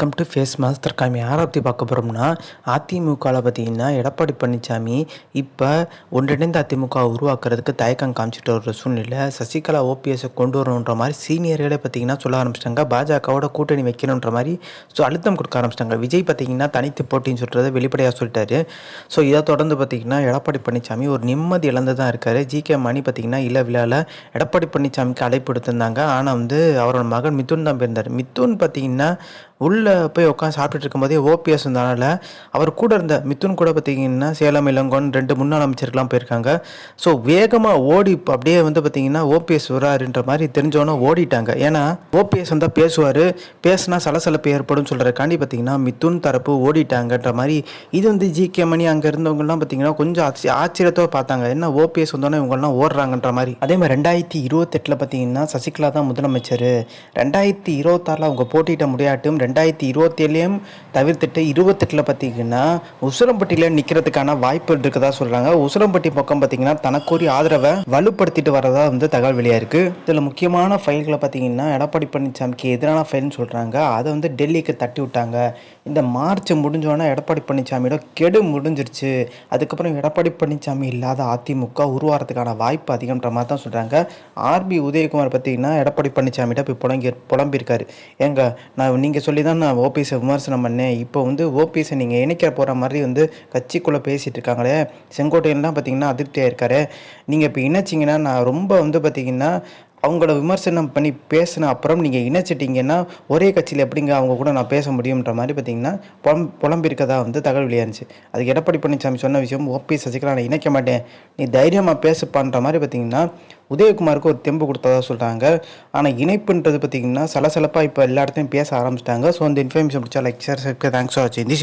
Welcome to face master காமி யாரை பற்றி பார்க்க போகிறோம்னா அதிமுகவில் பார்த்தீங்கன்னா எடப்பாடி பழனிசாமி இப்போ ஒன்றிணைந்த அதிமுக உருவாக்குறதுக்கு தயக்கம் காமிச்சிட்டு வர சூழ்நிலை சசிகலா ஓபிஎஸை கொண்டு வரணுன்ற மாதிரி சீனியர்களே பார்த்தீங்கன்னா சொல்ல ஆரம்பிச்சிட்டாங்க. பாஜகவோட கூட்டணி வைக்கணுன்ற மாதிரி ஸோ அழுத்தம் கொடுக்க ஆரம்பிச்சிட்டாங்க. விஜய் பார்த்தீங்கன்னா தனித்து போட்டின்னு சொல்கிறத வெளிப்படையாக சொல்லிட்டாரு. ஸோ இதை தொடர்ந்து பார்த்தீங்கன்னா எடப்பாடி பழனிசாமி ஒரு நிம்மதி இழந்து தான் இருக்கார். ஜி. கே. மணி பார்த்தீங்கன்னா இல்லை விழாவில் எடப்பாடி பழனிசாமிக்கு அழைப்பு எடுத்திருந்தாங்க ஆனால் வந்து அவரோட மகன் மிதுன் தான் போயிருந்தார். மிதுன் பார்த்தீங்கன்னா உள்ளே போய் உட்காந்து சாப்பிட்டுட்டு இருக்கும்போதே ஓபிஎஸ் இருந்தனால அவர் கூட இருந்த மித்துன் கூட பார்த்தீங்கன்னா சேலம் இளங்கோன் ரெண்டு முன்னாள் அமைச்சருக்கெலாம் போயிருக்காங்க. ஸோ வேகமாக ஓடி அப்படியே வந்து பார்த்தீங்கன்னா ஓபிஎஸ் வராருன்ற மாதிரி தெரிஞ்சவொன்னே ஓடிட்டாங்க. ஏன்னா ஓபிஎஸ் வந்தால் பேசுவார் பேசினா சலசலப்பு ஏற்படும் சொல்கிறக்காண்டி பார்த்தீங்கன்னா மித்துன் தரப்பு ஓடிட்டாங்கன்ற மாதிரி இது வந்து ஜி கே மணி அங்கே இருந்தவங்கலாம் பார்த்தீங்கன்னா கொஞ்சம் ஆச்சி ஆச்சரியத்தோட பார்த்தாங்க. என்ன ஓபிஎஸ் வந்தோன்னே இவங்கெல்லாம் ஓடுறாங்கன்ற மாதிரி. அதே மாதிரி ரெண்டாயிரத்தி இருபத்தெட்டில் பார்த்தீங்கன்னா சசிகலா தான் முதலமைச்சர். ரெண்டாயிரத்தி இருபத்தாறில் அவங்க போட்டியிட்ட முடியாட்டும் ரெண்டாயிரத்தி இருபத்தேழையும் தவிர்த்துட்டு இருபத்தெட்டில் பார்த்தீங்கன்னா உசுரம்பட்டியில் நிற்கிறதுக்கான வாய்ப்பு இருக்கதா சொல்கிறாங்க உசுரம்பட்டி பக்கம் பார்த்தீங்கன்னா தனக்கோரி ஆதரவை வலுப்படுத்திட்டு வரதா வந்து தகவல் வெளியாக இருக்குது இதில் முக்கியமான ஃபைல்களை பார்த்தீங்கன்னா எடப்பாடி பழனிசாமிக்கு எதிரான ஃபைல்னு சொல்கிறாங்க அதை வந்து டெல்லிக்கு தட்டி விட்டாங்க. இந்த மார்ச் முடிஞ்சோன்னா எடப்பாடி பழனிசாமியோட கெடு முடிஞ்சிருச்சு. அதுக்கப்புறம் எடப்பாடி பழனிசாமி இல்லாத அதிமுக உருவாகிறதுக்கான வாய்ப்பு அதிகம்ன்ற மாதிரி தான் சொல்கிறாங்க ஆர்பி உதயகுமார் பார்த்தீங்கன்னா எடப்பாடி பழனிசாமிகிட்ட போய் புலங்கி புலம்பியிருக்காரு. ஏங்க நான் நீங்கள் சொல்லி தான் நான் ஓபிஎஸை விமர்சனம் பண்ணேன். இப்போ வந்து ஓபிஎஸை நீங்கள் இணைக்க போகிற மாதிரி வந்து கட்சிக்குள்ளே பேசிகிட்டு இருக்காங்களே செங்கோட்டையன்லாம் பார்த்தீங்கன்னா அதிருப்தியாக இருக்காரு நீங்கள் இப்போ இணைச்சிங்கன்னா நான் ரொம்ப வந்து பார்த்தீங்கன்னா அவங்கள விமர்சனம் பண்ணி பேசின அப்புறம் நீங்கள் இணைச்சிட்டிங்கன்னா ஒரே கட்சியில் எப்படிங்க அவங்க கூட நான் பேச முடியுன்ற மாதிரி பார்த்தீங்கன்னா புலம் புலம்பிருக்கதா வந்து தகவல் வெளியாருந்துச்சு அதுக்கு எடப்பாடி பழனிசாமி சொன்ன விஷயம் ஓபிஎஸ் சசிகலா நான் இணைக்க மாட்டேன். நீ தைரியமாக பேசுப்பான்ற மாதிரி பார்த்தீங்கன்னா உதயகுமாருக்கு ஒரு தெம்பு கொடுத்ததா சொல்கிறாங்க ஆனால் இணைப்புன்றது பார்த்தீங்கன்னா சலசலப்பாக இப்போ எல்லா இடத்தையும் பேச ஆரம்பிச்சிட்டாங்க. ஸோ அந்த இன்ஃபர்மேஷன் பிடிச்சா லெக்சர்ஸுக்கு தேங்க்ஸ் ஃபார் வாட்சிங் தி